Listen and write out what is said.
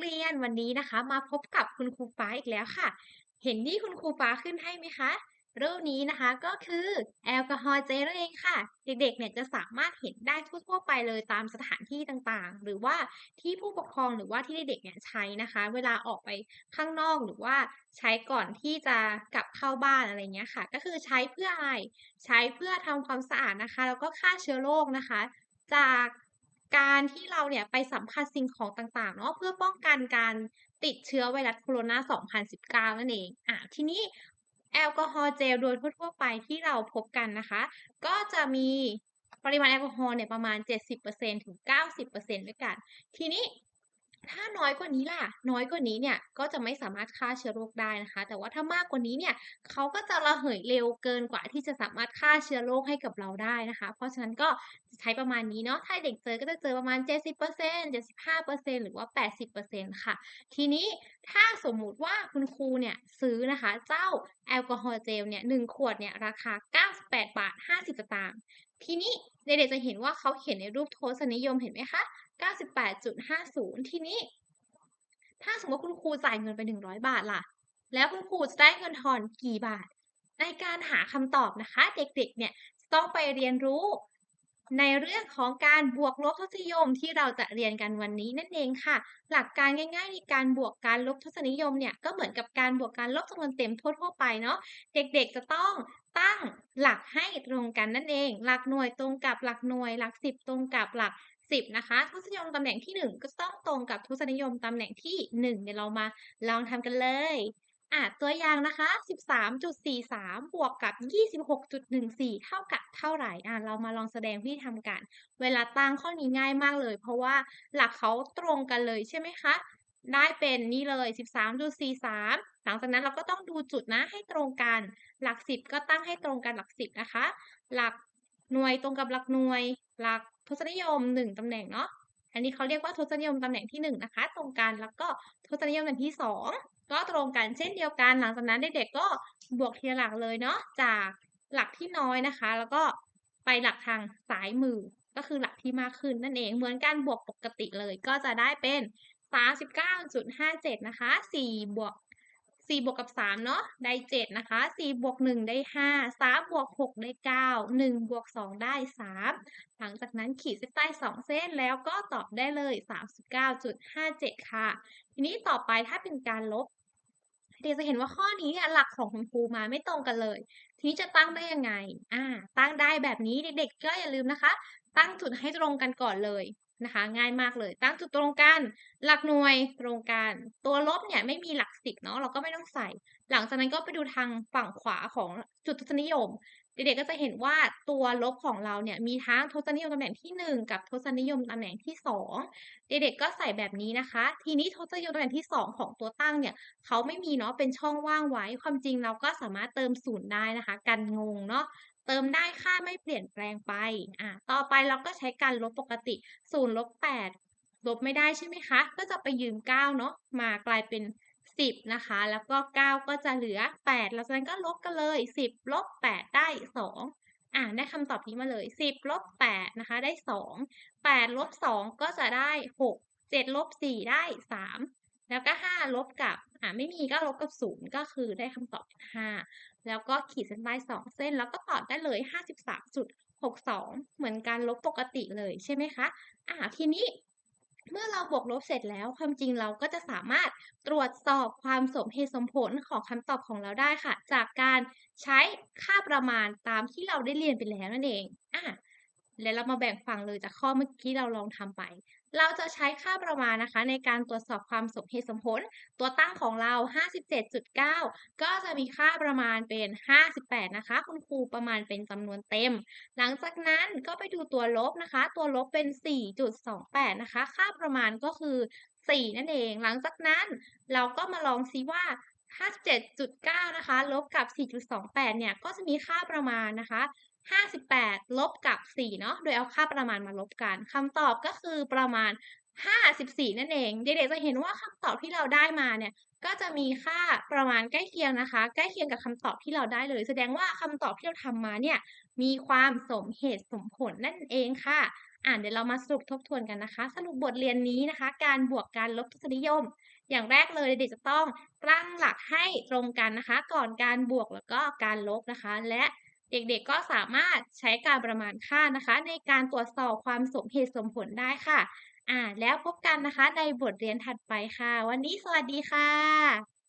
วัสดีค่ะนักเรียนวันนี้นะคะ มาพบกับคุณครูฟ้าอีกแล้วค่ะ เห็นที่คุณครูฟ้าขึ้นให้ไหมคะรูปนี้นะคะก็คือแอลกอฮอล์เจลนั่นเองค่ะ เด็กๆเนี่ยจะสามารถเห็นได้ทั่วๆไปเลยตามสถานที่ต่างๆ หรือว่าที่ผู้ปกครองหรือว่าที่เด็กๆเนี่ยใช้นะคะ เวลาออกไปข้างนอกหรือว่าใช้ก่อนที่จะกลับเข้าบ้านอะไรเงี้ยค่ะ ก็คือใช้เพื่ออะไร ใช้เพื่อทำความสะอาดนะคะ แล้วก็ฆ่าเชื้อโรคนะคะ จาก การที่เราเนี่ยไปสัมผัสสิ่งของต่างๆเนาะเพื่อป้องกันการติดเชื้อไวรัสโคโรนา 2019 นั่นเองอะทีนี้แอลกอฮอล์เจลโดยทั่วๆไปที่เราพบกันนะคะ ก็จะมีปริมาณแอลกอฮอล์เนี่ยประมาณ 70%ถึง 90%ด้วยกัน ทีนี้ ถ้าน้อยกว่านี้ล่ะ น้อยกว่านี้เนี่ยก็จะไม่สามารถฆ่าเชื้อโรคได้นะคะ แต่ว่าถ้ามากกว่านี้เนี่ยเขาก็จะระเหยเร็วเกินกว่าที่จะสามารถฆ่าเชื้อโรคให้กับเราได้นะคะ เพราะฉะนั้นก็จะใช้ประมาณนี้เนาะถ้าเด็กเจอก็จะเจอประมาณ 70% 75%หรือว่า 80%ค่ะ ทีนี้ถ้าสมมุติว่าคุณครูเนี่ยซื้อนะคะ เจ้าแอลกอฮอล์เจลเนี่ย1ขวดเนี่ยราคา 98 บาท 50 สตางค์ ทีนี้เด็กๆจะเห็นว่าเขาเขียนในรูปทศนิยมเห็นไหมคะ 98.50 ทีนี้ ถ้าสมมติคุณครูจ่ายเงินไป 100 บาทล่ะ แล้วคุณครูจะได้เงินทอนกี่บาท ในการหาคำตอบนะคะ เด็กๆ เนี่ยต้องไปเรียนรู้ ในเรื่องของการบวกลบทศนิยมที่เราจะเรียนกันวันนี้นั่นเองค่ะ หลักการง่าย ๆ ในการบวกการลบทศนิยมเนี่ยก็เหมือนกับการบวกการลบจำนวนเต็มทั่วๆไปเนาะเด็กๆจะต้องตั้งหลักให้ตรงกันนั่นเอง หลักหน่วยตรงกับหลักหน่วย หลักสิบตรงกับหลักสิบนะคะทศนิยมตำแหน่งที่หนึ่งก็ต้องตรงกับทศนิยมตำแหน่งที่หนึ่งเดี๋ยวเรามาลองทำกันเลย อะตัวอย่างนะคะ 13.43 บวกกับ 26.14 เท่ากับเท่าไหร่อะเรามาลองแสดงวิธีทำกัน เวลาตั้งข้อนี้ง่ายมากเลย เพราะว่าหลักเขาตรงกันเลยใช่ไหมคะ ได้เป็นนี่เลย 13.43 หลังจากนั้นเราก็ต้องดูจุดนะให้ตรงกัน หลัก 10 ก็ตั้งให้ตรงกันหลัก 10 นะคะ หลักหน่วยตรงกับหลักหน่วย หลักทศนิยม 1ตำแหน่งเนาะ อันนี้เขาเรียกว่าทศนิยมตำแหน่งที่ 1 นะคะ ตรงกัน แล้วก็ทศนิยมตำแหน่งที่ 2 ก็ตรงกันเช่นเดียวกัน หลังจากนั้นเด็กๆก็บวกทีละหลักเลยเนาะจากหลักที่น้อยนะคะ แล้วก็ไปหลักทางซ้ายมือก็คือหลักที่มากขึ้นนั่นเองเหมือนการบวกปกติเลยก็จะได้เป็น39.57นะคะ4บวก4บวกกับ3เนาะได้7นะคะ4บวก1ได้5 3บวก6ได้9 1บวก2ได้ 3 หลังจากนั้นขีดเส้นใต้ 2 เส้นแล้วก็ตอบได้เลย 39.57 ค่ะ ทีนี้ต่อไปถ้าเป็นการลบ เดี๋ยวจะเห็นว่าข้อนี้เนี่ยหลักของคุณครูมาไม่ตรงกันเลย ทีนี้จะตั้งได้ยังไง อ่า ตั้งได้แบบนี้เด็กๆก็อย่าลืมนะคะ ตั้งจุดให้ตรงกันก่อนเลยนะคะ ง่ายมากเลย ตั้งจุดตรงกัน หลักหน่วยตรงกัน ตัวลบเนี่ยไม่มีหลักสิบเนาะเราก็ไม่ต้องใส่ หลังจากนั้นก็ไปดูทางฝั่งขวาของจุดทศนิยม เด็กๆก็จะเห็นว่าตัวลบของเราเนี่ยมีทั้งทศนิยมตำแหน่งที่ 1 กับทศนิยมตำแหน่งที่ 2 เด็กๆก็ใส่แบบนี้นะคะ ทีนี้ทศนิยมตำแหน่งที่ 2 ของตัวตั้งเนี่ยเขาไม่มีเนาะเป็นช่องว่างไว้ ความจริงเราก็สามารถเติมศูนย์ได้นะคะ กันงงเนาะเติมได้ค่าไม่เปลี่ยนแปลงไปอ่าต่อไปเราก็ใช้การลบปกติ0ลบ8ลบไม่ได้ใช่ไหมคะ ก็จะไปยืม 9 เนาะมากลายเป็น 10 นะคะ แล้วก็ 9 ก็จะเหลือ 8 แล้วจากนั้นก็ลบกันเลย 10 ลบ 8 ได้ 2 อ่าได้คำตอบนี้มาเลย 10 ลบ 8 นะคะ ได้ 2 8 ลบ 2 ก็จะได้ 6 7 ลบ 4 ได้ 3 แล้วก็ 5 ลบกับ อ่าไม่มีก็ลบกับ 0 ก็คือได้คำตอบ 5 แล้วก็ขีดเส้นใต้2เส้น แล้วก็ตอบได้เลย 53.62 เหมือนการลบปกติเลยใช่ไหมคะ อ่าทีนี้ เมื่อเราบวกลบเสร็จแล้ว ความจริงเราก็จะสามารถตรวจสอบความสมเหตุสมผลของคำตอบของเราได้ค่ะ จากการใช้ค่าประมาณตามที่เราได้เรียนไปแล้วนั่นเองอะแล้วเรามาแบ่งฝั่งเลยจากข้อเมื่อกี้เราลองทำไป เราจะใช้ค่าประมาณนะคะ ในการตรวจสอบความสมเหตุสมผล ตัวตั้งของเรา 57.9 ก็จะมีค่าประมาณเป็น 58 นะคะ คุณครูประมาณเป็นจำนวนเต็ม หลังจากนั้นก็ไปดูตัวลบนะคะ ตัวลบเป็น 4.28 นะคะ ค่าประมาณก็คือ 4 นั่นเอง หลังจากนั้นเราก็มาลองซิว่า57.9 นะคะ ลบกับ 4.28 เนี่ย ก็จะมีค่าประมาณนะคะ 58 ลบกับ 4 เนาะ โดยเอาค่าประมาณมาลบกันคำตอบก็คือประมาณ 54 นั่นเอง เด็กๆจะเห็นว่าคำตอบที่เราได้มาเนี่ย ก็จะมีค่าประมาณใกล้เคียงนะคะ ใกล้เคียงกับคำตอบที่เราได้เลย แสดงว่าคำตอบที่เราทำมาเนี่ย มีความสมเหตุสมผลนั่นเองค่ะ อ่านเดี๋ยวเรามาสรุปทบทวนกันนะคะ สรุปบทเรียนนี้นะคะ การบวกการลบทศนิยม อย่างแรกเลยเด็กจะต้องตั้งหลักให้ตรงกันนะคะ ก่อนการบวกแล้วก็การลบนะคะ และ เด็กๆก็สามารถใช้การประมาณค่านะคะ ในการตรวจสอบความสมเหตุสมผลได้ค่ะอ่าแล้วพบกันนะคะในบทเรียนถัดไปค่ะ วันนี้สวัสดีค่ะ